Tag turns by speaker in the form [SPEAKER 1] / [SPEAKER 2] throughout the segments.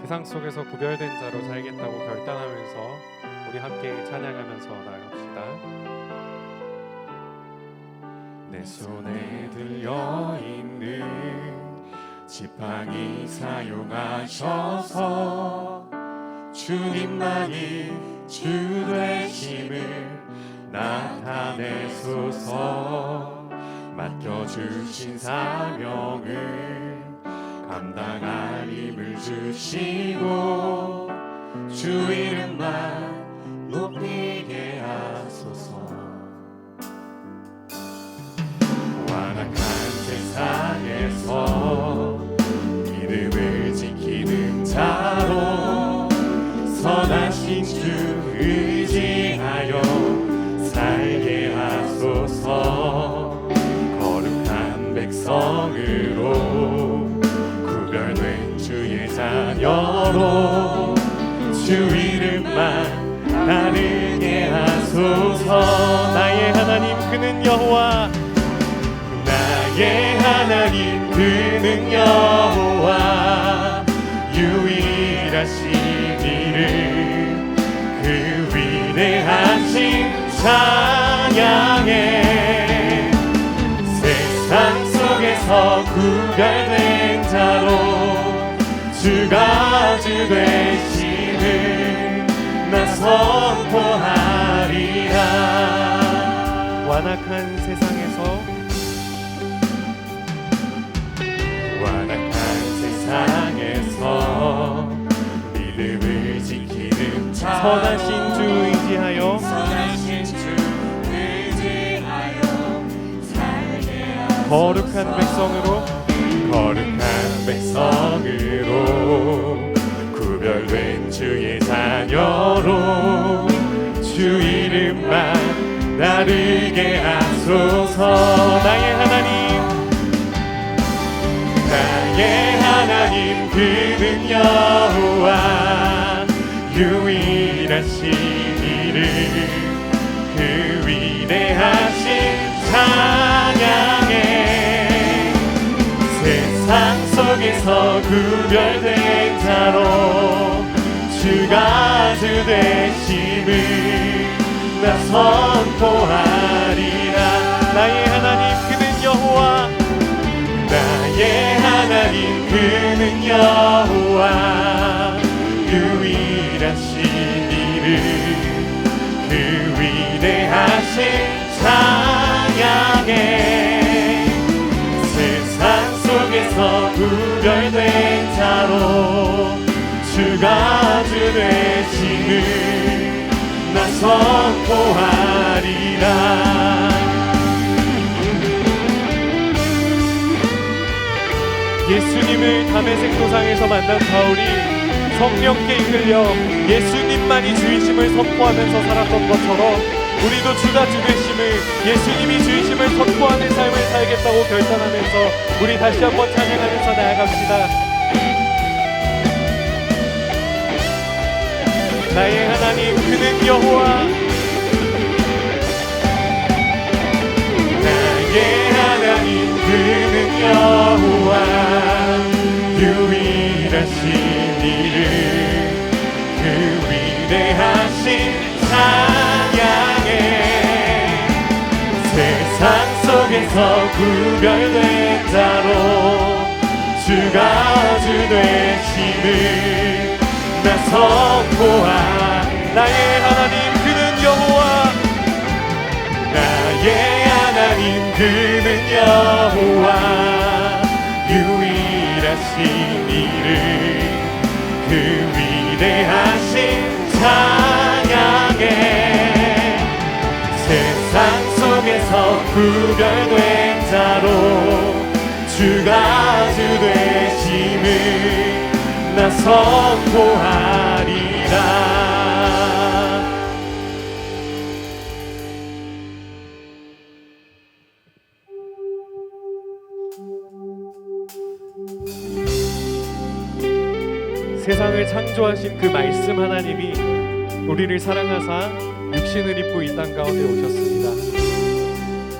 [SPEAKER 1] 세상 속에서 구별된 자로 살겠다고 결단하면서 우리 함께 찬양하면서 나아갑시다. 내 손에 들려 있는 지팡이 사용하셔서 주님만이 주 되심을 나타내소서 맡겨주신 사명을 감당할 힘을 주시고 주 이름만 높이게 하소서. 완악한 세상에서 믿음을 지키는 자로 선하신 주 의지하여 살게 하소서. 거룩한 백성 자녀로 주 이름만 나르게 하소서. 나의 하나님 그는 여호와. 나의 하나님 그는 여호와. 유일하신 이름 그 위대하신 찬양해 세상 속에서 구별된 자로 주가 주 되심을 나 선포하리라. 완악한 세상에서 완악한 세상에서 믿음을 지키는 자. 선하신 주 의지하여.
[SPEAKER 2] 선하신 주 의지하여.
[SPEAKER 1] 거룩한 백성으로 거룩한 백성으로 구별된 주의 자녀로 주 이름만 나르게 하소서. 나의 하나님 나의 하나님 그는 여호와 유일하신 이름. 그 위대하신 찬 속에서 구별된 자로 주가 주 되심을 나 선포하리라. 나의 하나님 그는 여호와. 나의 하나님 그는 여호와. 유일하신 이름 그 위대하신 찬양에 속에서 구별된 자로 주가 주 되심을 나 선포하리라. 예수님을 담에색 도상에서 만난 바울이 성령께 이끌려 예수님만이 주이심을 선포하면서 살았던 것처럼 우리도 주가 주 되심을 예수님이 주이심을 선포하는 삶을 살겠다고 결단하면서 우리 다시 한번 찬양하면서 나아갑시다. 나의 하나님 그는 여호와 나의 하나님 그는 여호와 속에서 구별된 자로 주가 주 되심을 나 선포하 나의 하나님 그는 여호와 나의 하나님 그는 여호와. 유일하신 이름 그 위대하신 찬 구별된 자로 주가 주 되심을 나 선포하리라 세상을 창조하신 그 말씀 하나님이 우리를 사랑하사 육신을 입고 이 땅 가운데 오셨습니다.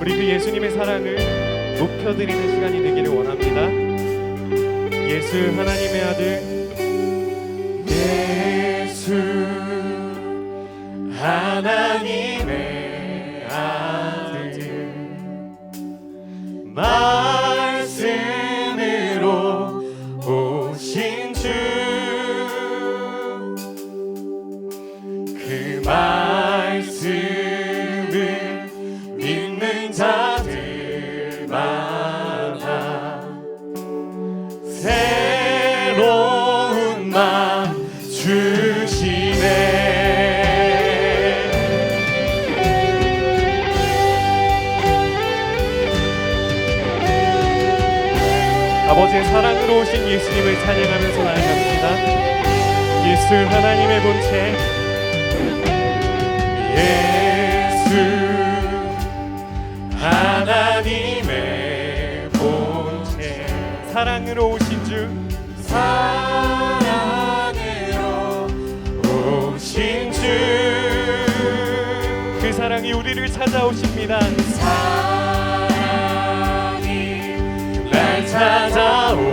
[SPEAKER 1] 우리 그 예수님의 사랑을 높여드리는 시간이 되기를 원합니다. 예수 하나님의 아들 예수 하나님의 아들 예수님을 찬양하면서 나아갑니다. 예수 하나님의 본체. 예수 하나님의 본체. 사랑으로 오신 주. 사랑으로 오신 주. 그 사랑이 우리를 찾아오십니다. 사랑이 날 찾아오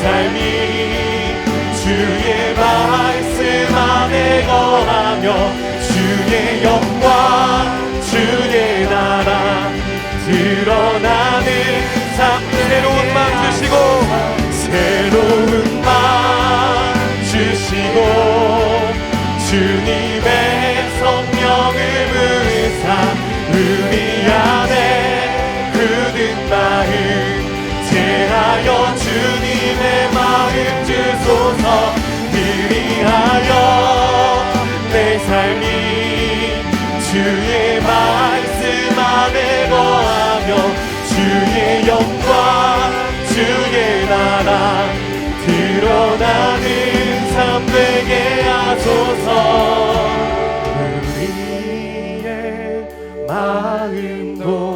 [SPEAKER 1] 삶이 주의 말씀 안에 거하며 주의 영광 주의 나라 드러나는 삶 새로운 맘 주시고 새로운 맘 주시고 주님의 성령을 부으사 우리 안에 굳은 마음 제하여 주님의 마음 주소서 그리하여 내 삶이 주의 말씀 안에 거하며 주의 영광 주의 나라 드러나는 삶 되게 하소서. 우리의 마음 돌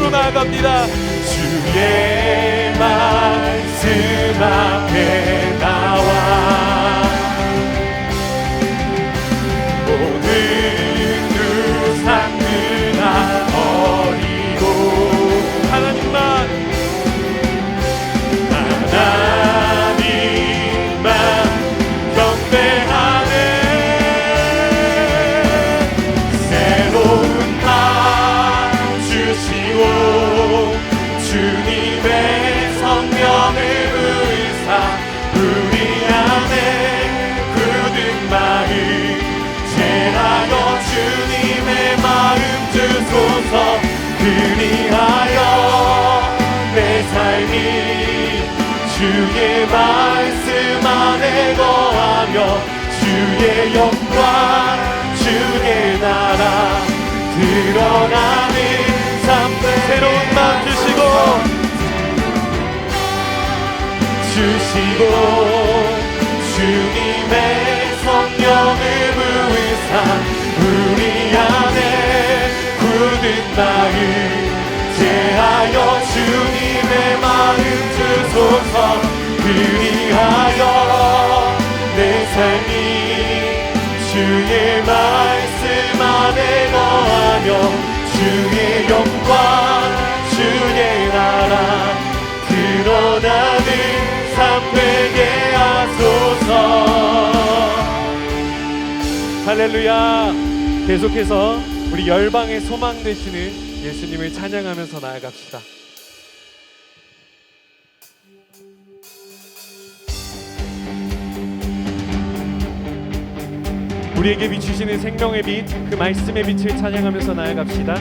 [SPEAKER 2] 앞으로 나아갑니다.
[SPEAKER 1] 주의 드러나는 삶의
[SPEAKER 2] 새로운 마음 주시고
[SPEAKER 1] 주시고 주님의 성령을 부으사 우리 안에 굳은 마음 제하여 주님의 마음 주소서 그리하여 내 삶이 주의 말씀 거하며 주의 영광 주의 나라 드러나는 삶 되게 하소서
[SPEAKER 2] 할렐루야. 계속해서 우리 열방의 소망 되시는 예수님을 찬양하면서 나아갑시다. 우리에게 비추시는 생명의 빛, 그 말씀의 빛을 찬양하면서 나아갑시다.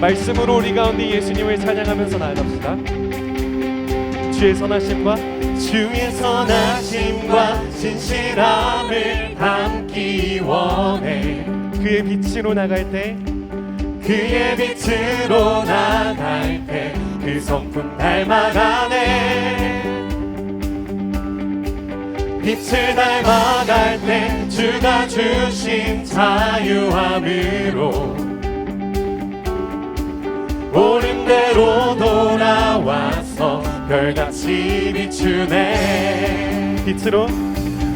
[SPEAKER 2] 말씀으로 우리 가운데 예수님을 찬양하면서 나아갑시다. 주의 선하심과
[SPEAKER 1] 주의 선하심과 진실함을 담기 원해
[SPEAKER 2] 그의 빛으로 나갈 때
[SPEAKER 1] 그의 빛으로 나갈 때 그 성품 닮아가네 빛을 닮아갈 때 주가 주신 자유함으로 옳은 대로 돌아와서 별같이 비추네.
[SPEAKER 2] 빛으로?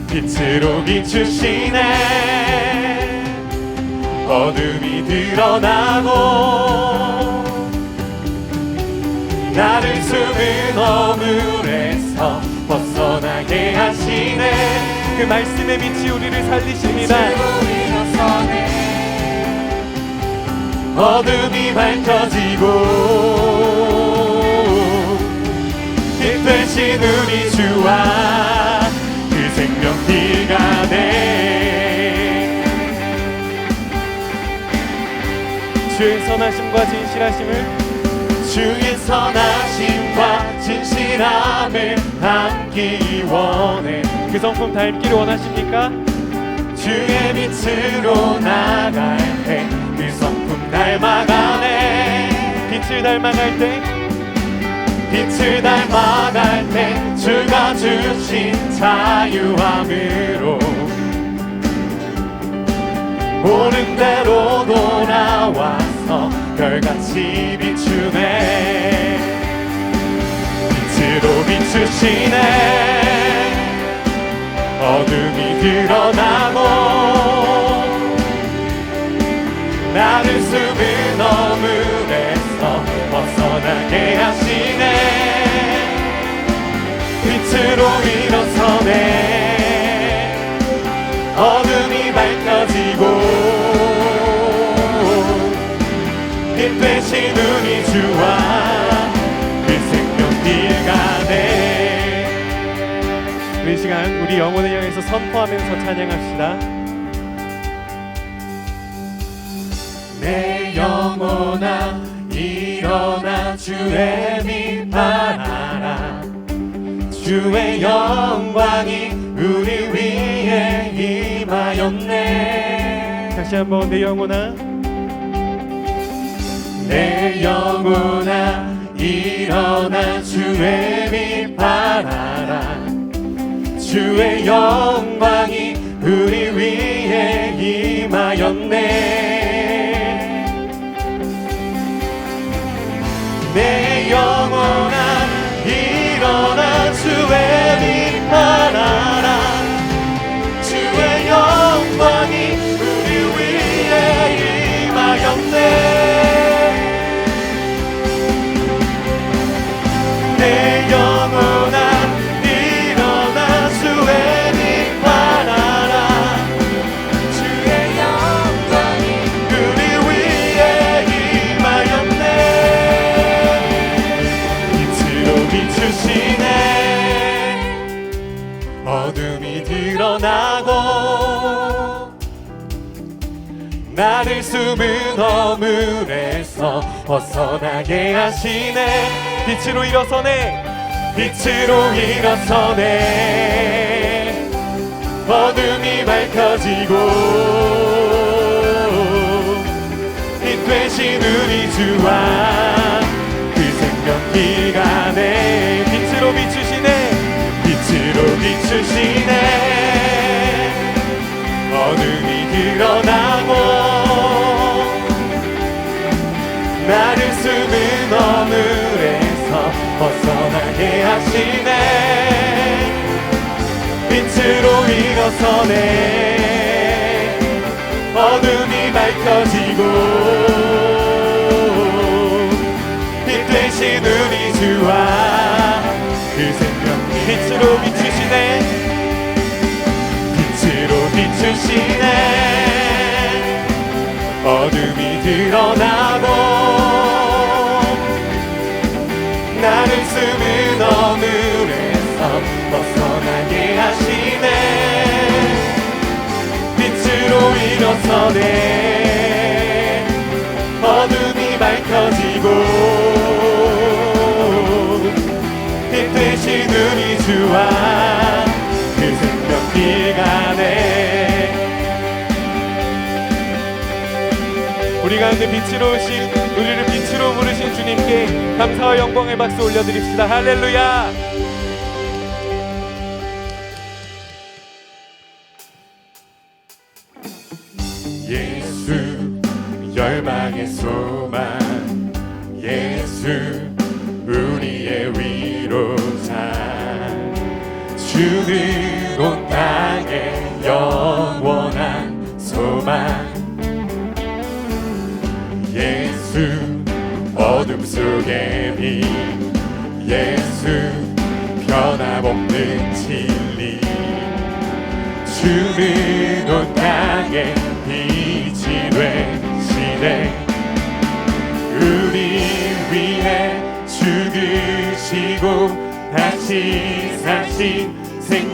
[SPEAKER 1] 빛으로 비추시네. 어둠이 드러나고 나를 숨은 벗어나게 하시네
[SPEAKER 2] 그 말씀의 빛이 우리를 살리십니다.
[SPEAKER 1] 어둠이 밝혀지고 빛 되신 우리 주와 그 생명 피가 돼
[SPEAKER 2] 주의 선하심과 진실하심을
[SPEAKER 1] 주의 선하심과 진실함을 담기 원해.
[SPEAKER 2] 그 성품 닮기를 원하십니까?
[SPEAKER 1] 주의 빛으로 나갈 때 그 성품 닮아가네.
[SPEAKER 2] 빛을 닮아갈 때?
[SPEAKER 1] 빛을 닮아갈 때 주가 주신 자유함으로 옳은 대로 돌아와서 별같이 비추네 비추시네 어둠이 드러나고 나를 숨은 어물에서 벗어나게 하시네. 빛으로 일어서네. 어둠이 밝혀지고 빛 되신 우리 주와
[SPEAKER 2] 시간 우리 영혼을 향해서 선포하면서 찬양합시다.
[SPEAKER 1] 내 영혼아 일어나 주의 빛 바라라. 주의 영광이 우리 위에 임하였네.
[SPEAKER 2] 다시 한번 내 영혼아.
[SPEAKER 1] 내 영혼아 일어나 주의 빛 바라라 주의 영광이 우리 위에 임하였네. 내 영원한 일어난 주의 빛바람 를 숨은 어물에서 벗어나게 하시네.
[SPEAKER 2] 빛으로 일어서네.
[SPEAKER 1] 빛으로 일어서네. 어둠이 밝혀지고 빛 되신 우리 주와 그 생명 기간에
[SPEAKER 2] 빛으로 비추시네.
[SPEAKER 1] 빛으로 비추시네. 어둠이 드러나고 일어서네 어둠이 밝혀지고 일어서네 어둠이 밝혀지고 빛 되신 우리 주와 그 생명 기간에
[SPEAKER 2] 우리 가운데 빛으로 오신 우리를 빛으로 부르신 주님께 감사와 영광의 박수 올려드립시다. 할렐루야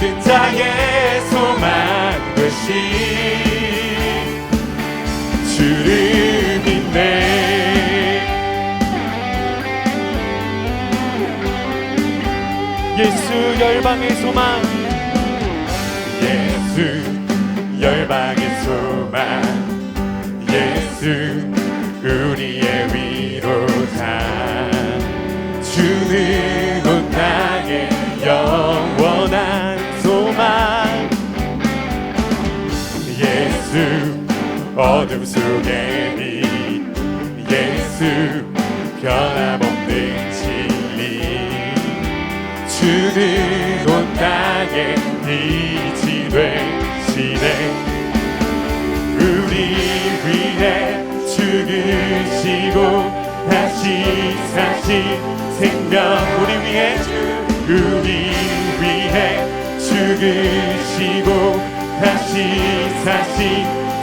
[SPEAKER 1] 모든 자의 소망 되신 주를 믿네
[SPEAKER 2] 예수 열방의 소망.
[SPEAKER 1] 예수 열방의 소망. 예수 우리의 위로자 주는 온 땅의 영원 어둠 속의 빛 예수 변함없는 진리. 주는 온 땅에 빛이 되시네. 우리 위해 죽으시고 다시 사신 생명. 우리 위해 우리 위해 죽으시고 다시 사신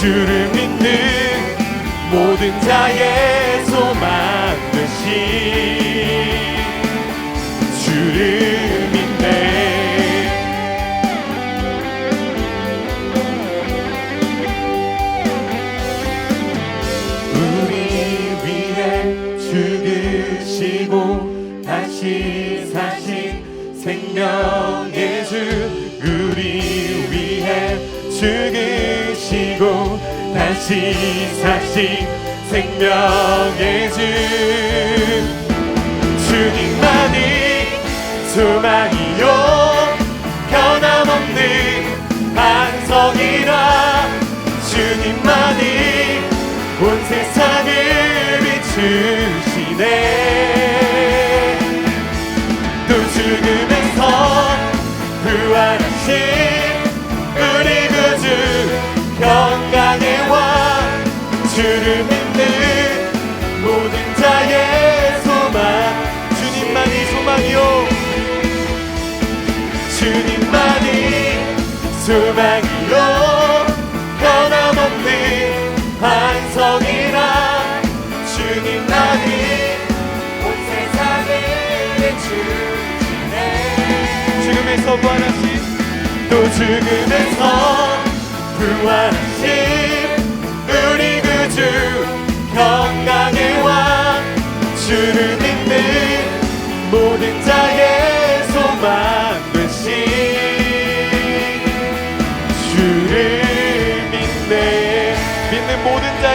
[SPEAKER 1] 주를 믿는 모든 자의 소망 되신 주를 믿네. 우리 위해 죽으시고 다시 사신 생명의 주 우리 위해 죽으 역시사신 생명의 주. 주님만이 소망이요. 변함없는 반성이라. 주님만이 온 세상을 비추시네 주를 믿는 모든 자의 소망 주님만이 소망이요. 주님만이 소망이요. 변함없는 반성이라 주님만이 온 세상을 비추시네
[SPEAKER 2] 죽음에서 부활하신
[SPEAKER 1] 또 죽음에서 부활하신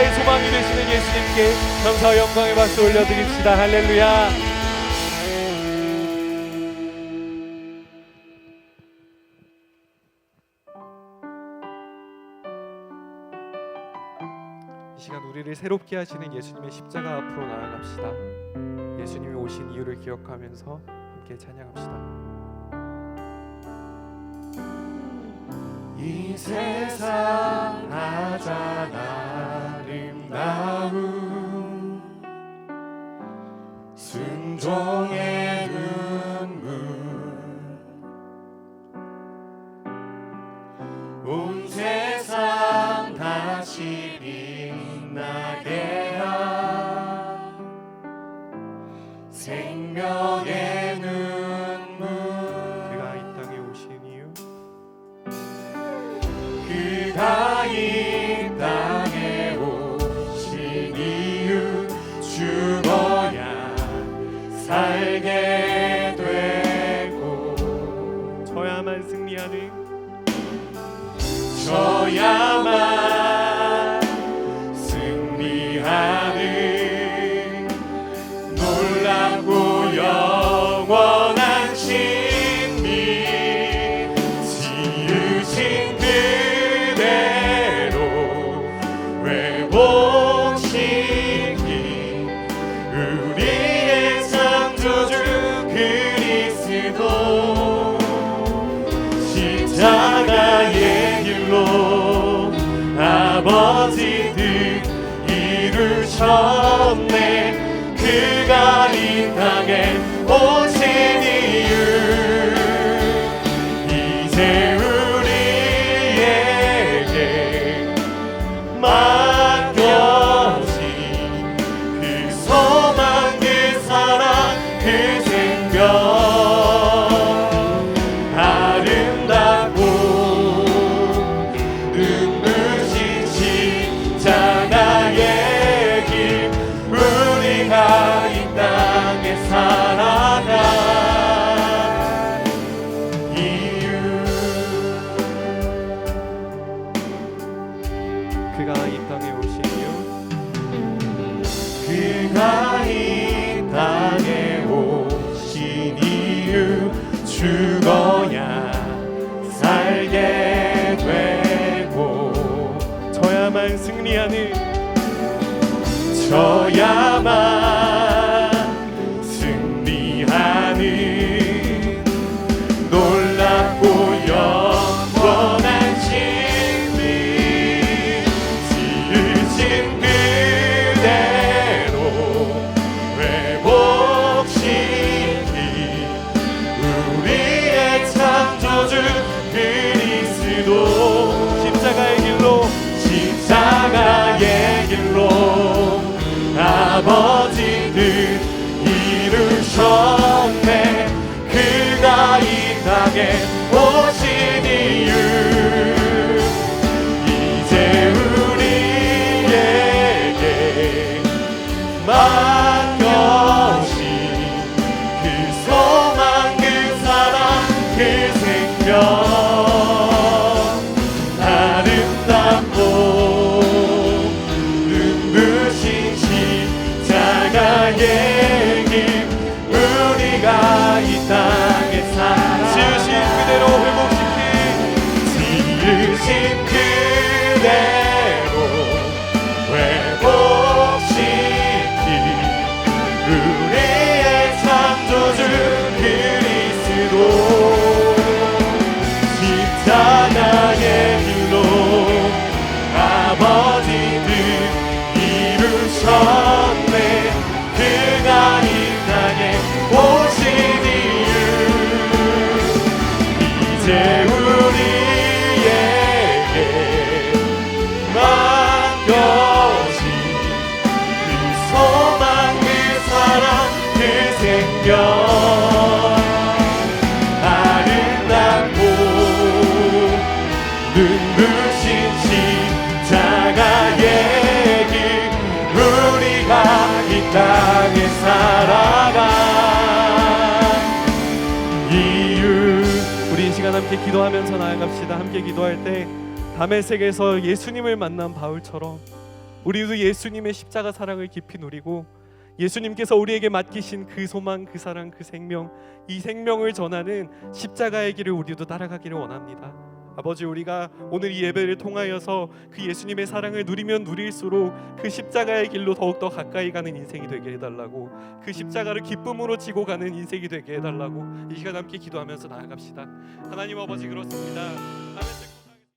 [SPEAKER 1] 자의
[SPEAKER 2] 소망이 되시는 예수님께 감사와 영광의 박수 올려드립시다. 할렐루야. 이 시간 우리를 새롭게 하시는 예수님의 십자가 앞으로 나아갑시다. 예수님이 오신 이유를 기억하면서 함께 찬양합시다.
[SPEAKER 1] 이 세상 가장 아 름다운 순종의
[SPEAKER 2] 저야만 승리하는
[SPEAKER 1] 저야
[SPEAKER 2] 함께 기도하면서 나아갑시다. 함께 기도할 때 다메섹에서 예수님을 만난 바울처럼 우리도 예수님의 십자가 사랑을 깊이 누리고 예수님께서 우리에게 맡기신 그 소망, 그 사랑, 그 생명, 이 생명을 전하는 십자가의 길을 우리도 따라가기를 원합니다. 아버지 우리가 오늘 이 예배를 통하여서 그 예수님의 사랑을 누리면 누릴수록 그 십자가의 길로 더욱더 가까이 가는 인생이 되게 해달라고 그 십자가를 기쁨으로 지고 가는 인생이 되게 해달라고 이 시간 함께 기도하면서 나아갑시다. 하나님 아버지 그렇습니다